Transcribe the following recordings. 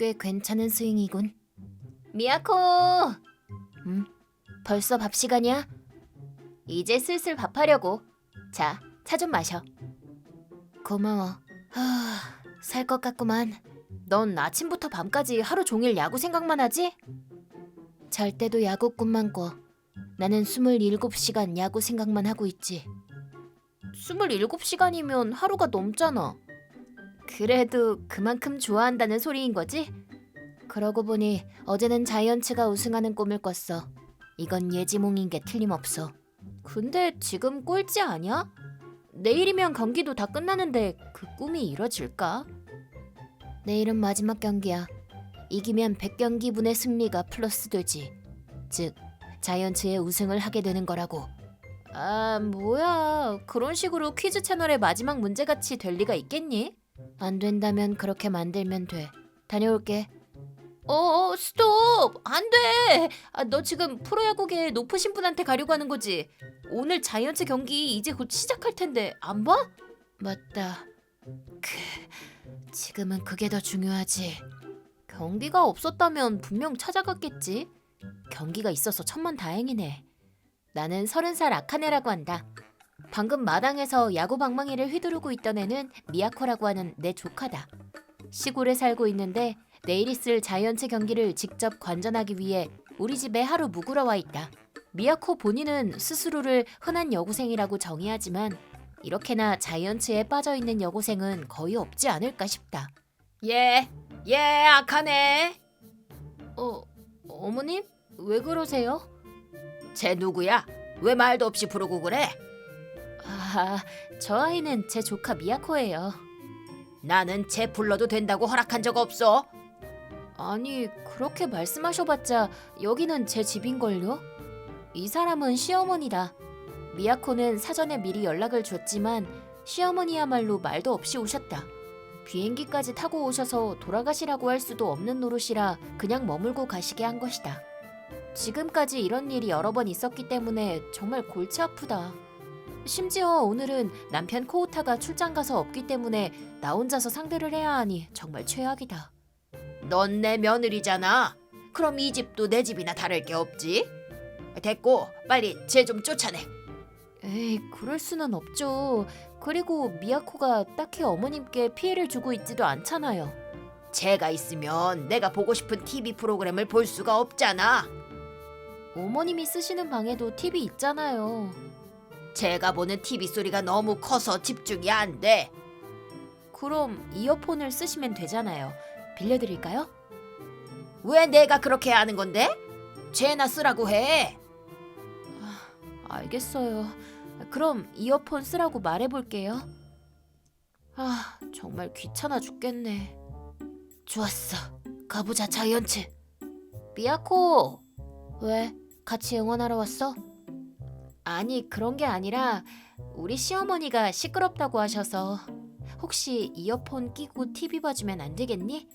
꽤 괜찮은 스윙이군. 미야코! 음, 벌써 밥 시간이야? 이제 슬슬 밥하려고. 자, 차 좀 마셔. 고마워. 하, 살것 같구만. 넌 아침부터 밤까지 하루 종일 야구 생각만 하지? 잘 때도 야구 꿈만 꿔. 나는 27시간 야구 생각만 하고 있지. 27시간이면 하루가 넘잖아. 그래도 그만큼 좋아한다는 소리인 거지? 그러고 보니 어제는 자이언츠가 우승하는 꿈을 꿨어. 이건 예지몽인 게 틀림없어. 근데 지금 꼴찌 아니야? 내일이면 경기도 다 끝나는데 그 꿈이 이뤄질까? 내일은 마지막 경기야. 이기면 100경기분의 승리가 플러스 되지. 즉, 자이언츠의 우승을 하게 되는 거라고. 아, 뭐야. 그런 식으로 퀴즈 채널의 마지막 문제같이 될 리가 있겠니? 안 된다면 그렇게 만들면 돼. 다녀올게. 어, 어 스톱! 안 돼! 아, 너 지금 프로야구계 높으신 분한테 가려고 하는 거지? 오늘 자이언츠 경기 이제 곧 시작할 텐데 안 봐? 맞다. 그, 지금은 그게 더 중요하지. 경기가 없었다면 분명 찾아갔겠지. 경기가 있어서 천만 다행이네. 나는 서른 살 아카네라고 한다. 방금 마당에서 야구 방망이를 휘두르고 있던 애는 미야코라고 하는 내 조카다. 시골에 살고 있는데 내일 있을 자이언츠 경기를 직접 관전하기 위해 우리 집에 하루 묵으러 와 있다. 미야코 본인은 스스로를 흔한 여고생이라고 정의하지만 이렇게나 자이언츠에 빠져 있는 여고생은 거의 없지 않을까 싶다. 예, 예, 아카네. 어, 어머님 왜 그러세요? 쟤 누구야? 왜 말도 없이 부르고 그래? 아, 저 아이는 제 조카 미야코예요. 나는 쟤 불러도 된다고 허락한 적 없어. 아니, 그렇게 말씀하셔봤자 여기는 제 집인걸요? 이 사람은 시어머니다. 미야코는 사전에 미리 연락을 줬지만 시어머니야말로 말도 없이 오셨다. 비행기까지 타고 오셔서 돌아가시라고 할 수도 없는 노릇이라 그냥 머물고 가시게 한 것이다. 지금까지 이런 일이 여러 번 있었기 때문에 정말 골치 아프다. 심지어 오늘은 남편 코우타가 출장 가서 없기 때문에 나 혼자서 상대를 해야 하니 정말 최악이다. 넌 내 며느리잖아. 그럼 이 집도 내 집이나 다를 게 없지. 됐고 빨리 쟤 좀 쫓아내. 에이 그럴 수는 없죠. 그리고 미야코가 딱히 어머님께 피해를 주고 있지도 않잖아요. 제가 있으면 내가 보고 싶은 TV 프로그램을 볼 수가 없잖아. 어머님이 쓰시는 방에도 TV 있잖아요. 제가 보는 TV 소리가 너무 커서 집중이 안 돼. 그럼 이어폰을 쓰시면 되잖아요. 빌려드릴까요? 왜 내가 그렇게 하는 건데? 쟤나 쓰라고 해. 아, 알겠어요. 그럼 이어폰 쓰라고 말해볼게요. 아, 정말 귀찮아 죽겠네. 좋았어. 가보자, 자이언츠. 미야코. 왜? 같이 응원하러 왔어? 아니, 그런 게 아니라 우리 시어머니가 시끄럽다고 하셔서 혹시 이어폰 끼고 TV 봐주면 안 되겠니?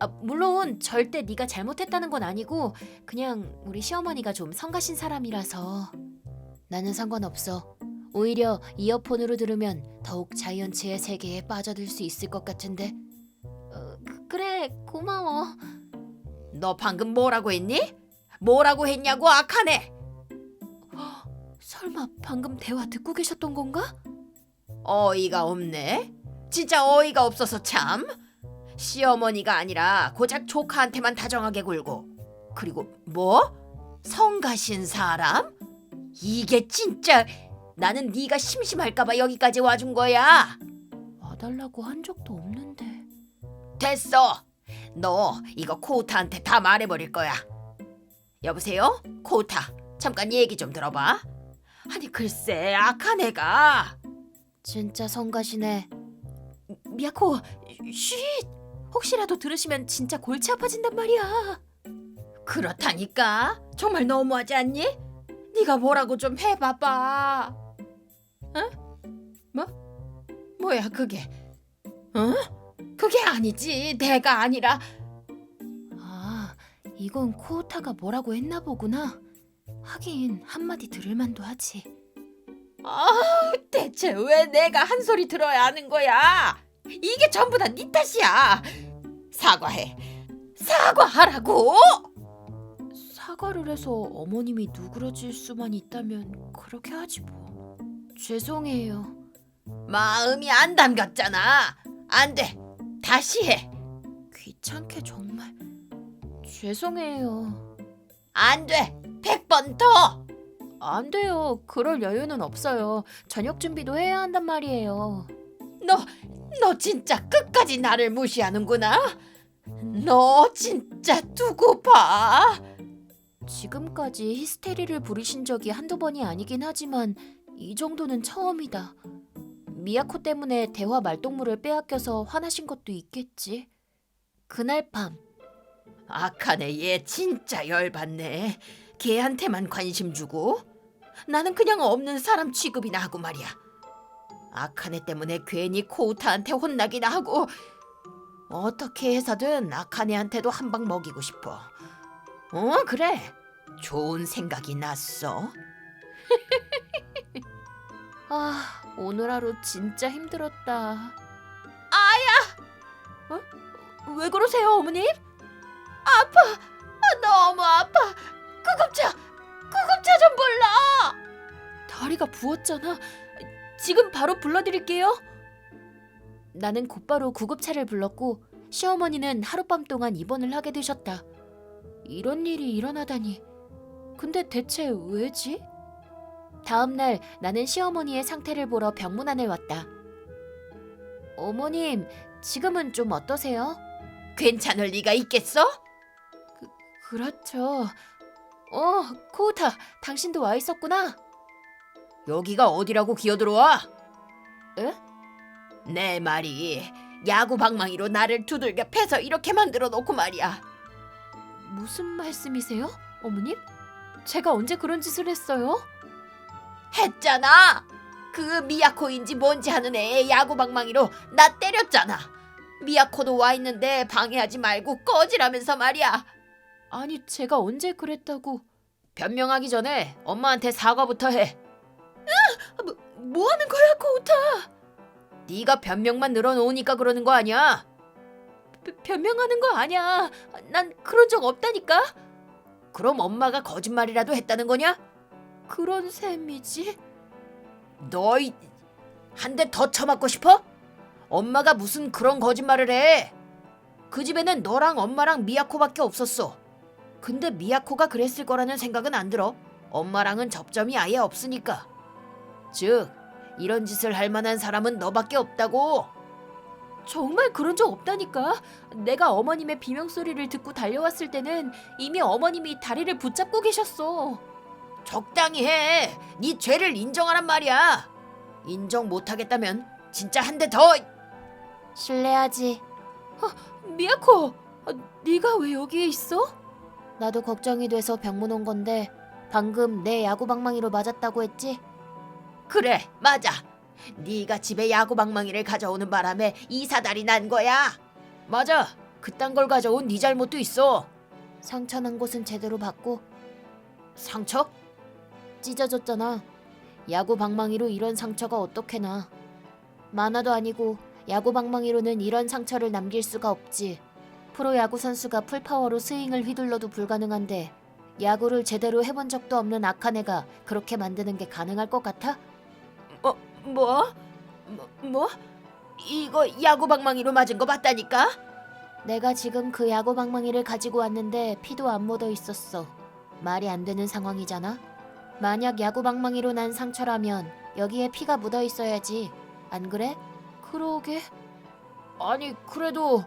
아, 물론 절대 네가 잘못했다는 건 아니고 그냥 우리 시어머니가 좀 성가신 사람이라서 나는 상관없어. 오히려 이어폰으로 들으면 더욱 자이언츠의 세계에 빠져들 수 있을 것 같은데. 어, 그- 그래 고마워. 너 방금 뭐라고 했니? 뭐라고 했냐고 아카네. 설마 방금 대화 듣고 계셨던 건가? 어이가 없네. 진짜 어이가 없어서 참. 시어머니가 아니라 고작 조카한테만 다정하게 굴고 그리고 뭐? 성가신 사람? 이게 진짜 나는 네가 심심할까봐 여기까지 와준 거야. 와달라고 한 적도 없는데. 됐어. 너 이거 코우타한테 다 말해버릴 거야. 여보세요? 코우타. 잠깐 얘기 좀 들어봐. 아니 글쎄 악한 애가. 진짜 성가시네. 미야코, 쉿. 혹시라도 들으시면 진짜 골치 아파진단 말이야. 그렇다니까. 정말 너무하지 않니? 네가 뭐라고 좀 해봐봐. 어? 뭐? 뭐야 그게? 어? 그게 아니지. 내가 아니라. 아, 이건 코우타가 뭐라고 했나 보구나. 하긴 한마디 들을 만도 하지. 아, 대체 왜 내가 한 소리 들어야 하는 거야? 이게 전부 다 네 탓이야. 사과해. 사과하라고. 사과를 해서 어머님이 누그러질 수만 있다면 그렇게 하지 뭐. 죄송해요. 마음이 안 담겼잖아. 안 돼. 다시 해. 귀찮게 정말. 죄송해요. 안 돼. 백번 더. 안 돼요. 그럴 여유는 없어요. 저녁 준비도 해야 한단 말이에요. 너 진짜 끝까지 나를 무시하는구나. 너 진짜 두고 봐. 지금까지 히스테리를 부리신 적이 한두 번이 아니긴 하지만 이 정도는 처음이다. 미야코 때문에 대화 말동무를 빼앗겨서 화나신 것도 있겠지. 그날 밤 아카네 얘 진짜 열받네. 걔한테만 관심 주고 나는 그냥 없는 사람 취급이나 하고 말이야. 아카네 때문에 괜히 코우타한테 혼나기나 하고 어떻게 해서든 아카네한테도 한 방 먹이고 싶어. 어 그래 좋은 생각이 났어. 아, 오늘 하루 진짜 힘들었다. 어? 왜 그러세요, 어머님? 아, 너무 아파. 구급차 구급차 좀 불러. 다리가 부었잖아. 지금 바로 불러드릴게요. 나는 곧바로 구급차를 불렀고 시어머니는 하룻밤 동안 입원을 하게 되셨다. 이런 일이 일어나다니. 근데 대체 왜지? 다음 날 나는 시어머니의 상태를 보러 병문안에 왔다. 어머님, 지금은 좀 어떠세요? 괜찮을 리가 있겠어? 그렇죠. 어, 코우타, 당신도 와 있었구나. 여기가 어디라고 기어들어와? 에? 내 말이 야구 방망이로 나를 두들겨 패서 이렇게 만들어 놓고 말이야. 무슨 말씀이세요, 어머님? 제가 언제 그런 짓을 했어요? 했잖아. 그 미야코인지 뭔지 하는 애의 야구 방망이로 나 때렸잖아. 미야코도 와 있는데 방해하지 말고 꺼지라면서 말이야. 아니, 제가 언제 그랬다고? 변명하기 전에 엄마한테 사과부터 해. 뭐, 뭐 하는 거야, 코우타? 네가 변명만 늘어놓으니까 그러는 거 아니야? 변- 변명하는 거 아니야. 난 그런 적 없다니까. 그럼 엄마가 거짓말이라도 했다는 거냐? 그런 셈이지. 너희 한 대 더 쳐맞고 싶어? 엄마가 무슨 그런 거짓말을 해? 그 집에는 너랑 엄마랑 미야코밖에 없었어. 근데 미야코가 그랬을 거라는 생각은 안 들어. 엄마랑은 접점이 아예 없으니까. 즉, 이런 짓을 할 만한 사람은 너밖에 없다고. 정말 그런 적 없다니까. 내가 어머님의 비명 소리를 듣고 달려왔을 때는 이미 어머님이 다리를 붙잡고 계셨어. 적당히 해. 네 죄를 인정하란 말이야. 인정 못 하겠다면 진짜 한 대 더. 실례하지. 미야코, 아, 네가 왜 여기에 있어? 나도 걱정이 돼서 병문 온 건데 방금 내 야구 방망이로 맞았다고 했지? 그래, 맞아. 네가 집에 야구 방망이를 가져오는 바람에 이사달이 난 거야. 맞아. 그딴 걸 가져온 네 잘못도 있어. 상처 난 곳은 제대로 받고 상처? 찢어졌잖아. 야구 방망이로 이런 상처가 어떻게 나? 만화도 아니고 야구 방망이로는 이런 상처를 남길 수가 없지. 프로 야구 선수가 풀파워로 스윙을 휘둘러도 불가능한데 야구를 제대로 해본 적도 없는 아카네가 그렇게 만드는 게 가능할 것 같아? 뭐? 뭐? 뭐? 이거 야구 방망이로 맞은 거 맞다니까? 내가 지금 그 야구 방망이를 가지고 왔는데 피도 안 묻어 있었어. 말이 안 되는 상황이잖아. 만약 야구 방망이로 난 상처라면 여기에 피가 묻어 있어야지. 안 그래? 그러게. 아니, 그래도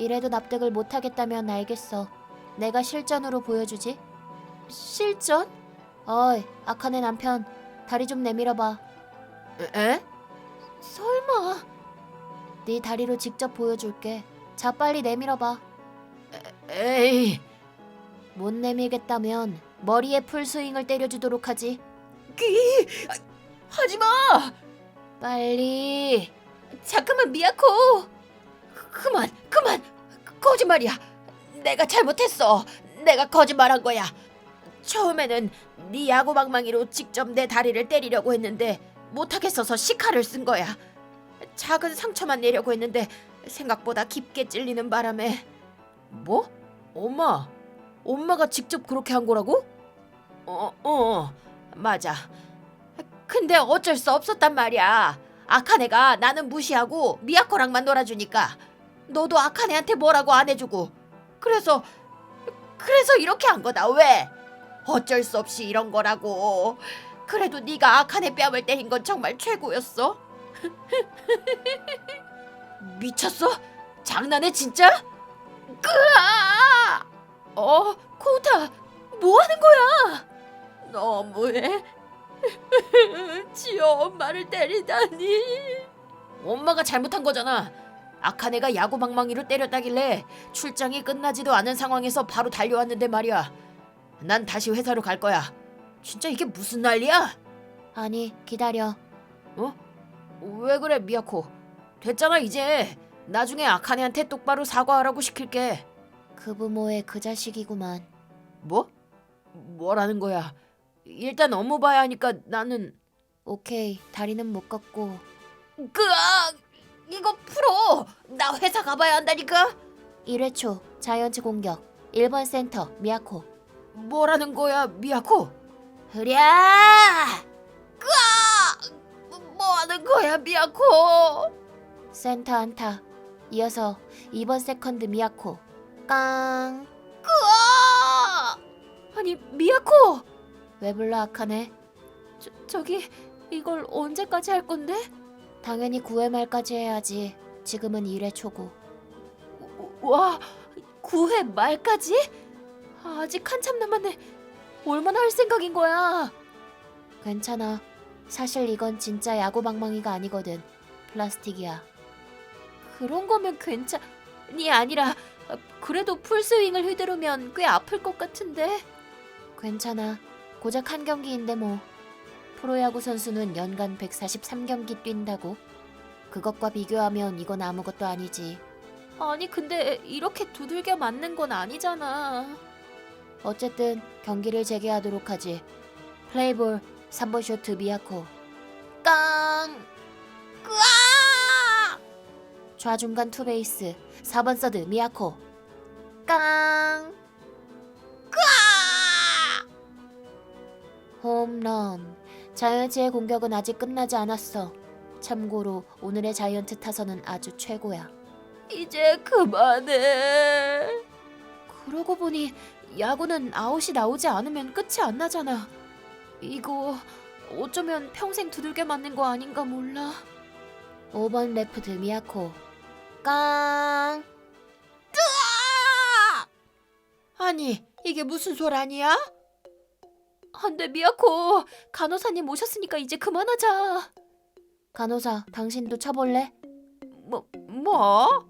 이래도 납득을 못 하겠다면 알겠어. 내가 실전으로 보여주지. 실전? 어이, 아카네 남편, 다리 좀 내밀어 봐. 에? 설마. 네 다리로 직접 보여줄게. 자, 빨리 내밀어 봐. 에이, 못 내밀겠다면 머리에 풀스윙을 때려주도록 하지. 끼 하지 마. 빨리. 잠깐만 미야코. 그- 그만, 그만. 거짓말이야. 내가 잘못했어. 내가 거짓말한 거야. 처음에는 네 야구 방망이로 직접 내 다리를 때리려고 했는데 못하겠어서 시카를 쓴 거야. 작은 상처만 내려고 했는데 생각보다 깊게 찔리는 바람에 뭐? 엄마, 엄마가 직접 그렇게 한 거라고? 어, 어, 맞아. 근데 어쩔 수 없었단 말이야. 아카네가 나는 무시하고 미야코랑만 놀아주니까 너도 아카네한테 뭐라고 안 해주고 그래서 그래서 이렇게 한 거다 왜? 어쩔 수 없이 이런 거라고. 그래도 네가 아카네 뺨을 때린 건 정말 최고였어. 미쳤어? 장난해 진짜? 끄아! 어, 코우타, 뭐 하는 거야? 너무해. 지호 엄마를 때리다니. 엄마가 잘못한 거잖아. 아카네가 야구 방망이로 때렸다길래 출장이 끝나지도 않은 상황에서 바로 달려왔는데 말이야. 난 다시 회사로 갈 거야. 진짜 이게 무슨 난리야? 아니, 기다려. 왜 그래 미야코? 됐잖아 이제. 나중에 아카네한테 똑바로 사과하라고 시킬게. 그 부모의 그 자식이구만. 뭐? 뭐라는 거야? 일단 업무 봐야 하니까 나는 오케이, 다리는 못 걷고. 그아 이거 풀어. 나 회사 가봐야 한다니까. 1회 초 자이언츠 공격. 1번 센터 미야코. 뭐라는 거야 미야코? 흐랴! 그아 뭐 하는 거야 미야코? 센터 안타. 이어서 2번 세컨드 미야코. 깡. 그아 아니 미야코 왜 불러 아카네? 저, 저기 이걸 언제까지 할 건데? 당연히 9회 말까지 해야지. 지금은 1회 초고. 와 9회 말까지? 아직 한참 남았네. 얼마나 할 생각인 거야? 괜찮아. 사실 이건 진짜 야구 방망이가 아니거든. 플라스틱이야. 그런 거면 괜찮이 아니라 그래도 풀스윙을 휘두르면 꽤 아플 것 같은데. 괜찮아. 고작 한 경기인데 뭐. 프로야구 선수는 연간 143경기 뛴다고. 그것과 비교하면 이건 아무것도 아니지. 아니 근데 이렇게 두들겨 맞는 건 아니잖아. 어쨌든 경기를 재개하도록 하지. 플레이볼 3번 쇼트 미야코. 깡! 으아! 좌중간 투베이스 4번 서드 미야코. 깡! 으아! 홈런. 자이언츠의 공격은 아직 끝나지 않았어. 참고로 오늘의 자이언트 타선은 아주 최고야. 이제 그만해. 그러고 보니 야구는 아웃이 나오지 않으면 끝이 안 나잖아. 이거 어쩌면 평생 두들겨 맞는 거 아닌가 몰라. 5번 레프트 미야코. 깡! 으아! 아니 이게 무슨 소란이야? 안돼 미야코 간호사님 오셨으니까 이제 그만하자. 간호사, 당신도 쳐볼래? 뭐 뭐?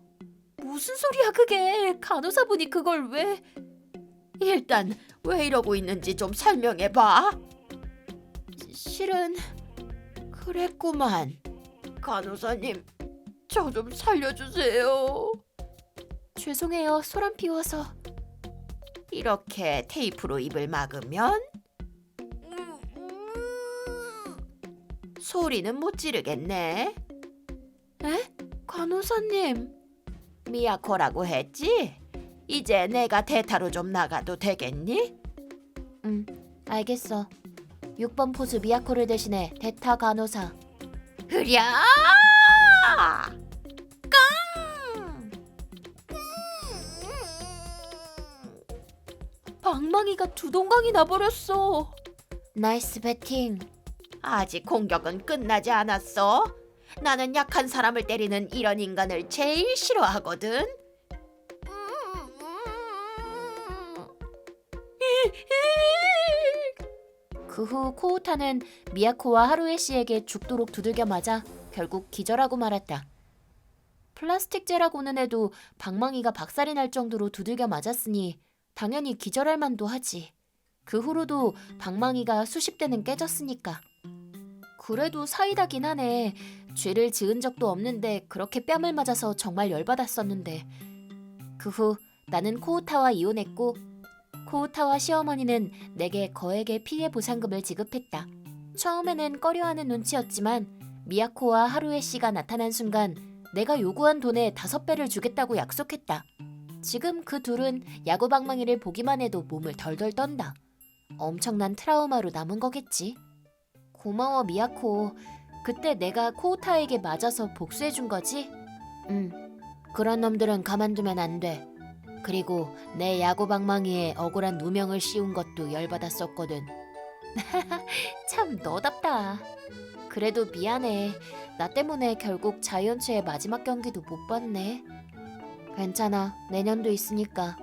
무슨 소리야 그게? 간호사분이 그걸 왜? 일단 왜 이러고 있는지 좀 설명해 봐. 실은 그랬구만. 간호사님, 저 좀 살려주세요. 죄송해요. 소란 피워서. 이렇게 테이프로 입을 막으면 소리는 못 지르겠네. 에? 간호사님. 미야코라고 했지? 이제 내가 대타로 좀 나가도 되겠니? 응, 알겠어. 6번 포수 미야코를 대신해 대타 간호사. 흐랴! 깡! 방망이가 두 동강이 나버렸어. 나이스 배팅. 아직 공격은 끝나지 않았어. 나는 약한 사람을 때리는 이런 인간을 제일 싫어하거든. 그 후 코우타는 미야코와 하루에 씨에게 죽도록 두들겨 맞아 결국 기절하고 말았다. 플라스틱제라고는 해도 방망이가 박살이 날 정도로 두들겨 맞았으니 당연히 기절할 만도 하지. 그 후로도 방망이가 수십 대는 깨졌으니까. 그래도 사이다긴 하네. 죄를 지은 적도 없는데 그렇게 뺨을 맞아서 정말 열받았었는데. 그 후 나는 코우타와 이혼했고 코우타와 시어머니는 내게 거액의 피해 보상금을 지급했다. 처음에는 꺼려하는 눈치였지만 미야코와 하루에 씨가 나타난 순간 내가 요구한 돈의 다섯 배를 주겠다고 약속했다. 지금 그 둘은 야구 방망이를 보기만 해도 몸을 덜덜 떤다. 엄청난 트라우마로 남은 거겠지. 고마워 미야코. 그때 내가 코우타에게 맞아서 복수해 준 거지? 응. 그런 놈들은 가만두면 안 돼. 그리고 내 야구 방망이에 억울한 누명을 씌운 것도 열받았었거든. 참 너답다. 그래도 미안해. 나 때문에 결국 자이언츠의 마지막 경기도 못 봤네. 괜찮아. 내년도 있으니까.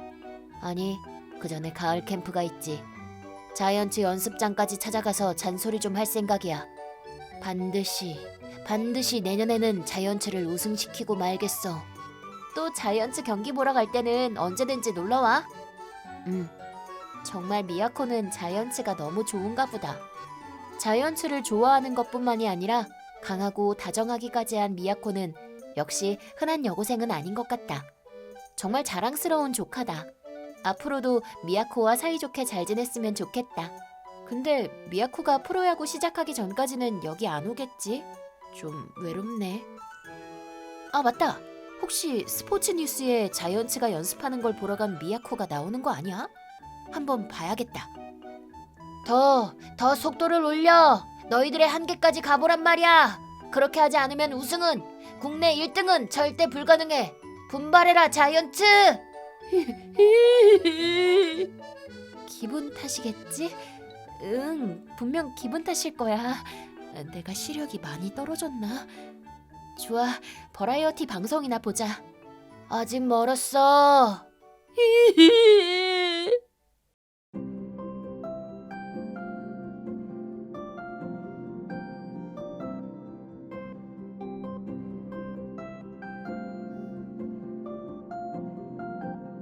아니, 그 전에 가을 캠프가 있지. 자이언츠 연습장까지 찾아가서 잔소리 좀 할 생각이야. 반드시, 반드시 내년에는 자이언츠를 우승시키고 말겠어. 또 자이언츠 경기 보러 갈 때는 언제든지 놀러와. 응. 정말 미야코는 자이언츠가 너무 좋은가 보다. 자이언츠를 좋아하는 것뿐만이 아니라 강하고 다정하기까지 한 미야코는 역시 흔한 여고생은 아닌 것 같다. 정말 자랑스러운 조카다. 앞으로도 미야코와 사이좋게 잘 지냈으면 좋겠다. 근데 미야코가 프로야구 시작하기 전까지는 여기 안 오겠지? 좀 외롭네. 아 맞다. 혹시 스포츠 뉴스에 자이언츠가 연습하는 걸 보러 간 미야코가 나오는 거 아니야? 한번 봐야겠다. 더, 더 속도를 올려. 너희들의 한계까지 가보란 말이야. 그렇게 하지 않으면 우승은 국내 1등은 절대 불가능해. 분발해라 자이언츠. 기분 탓이겠지? 응, 분명 기분 탓일 거야. 내가 시력이 많이 떨어졌나? 좋아, 버라이어티 방송이나 보자. 아직 멀었어.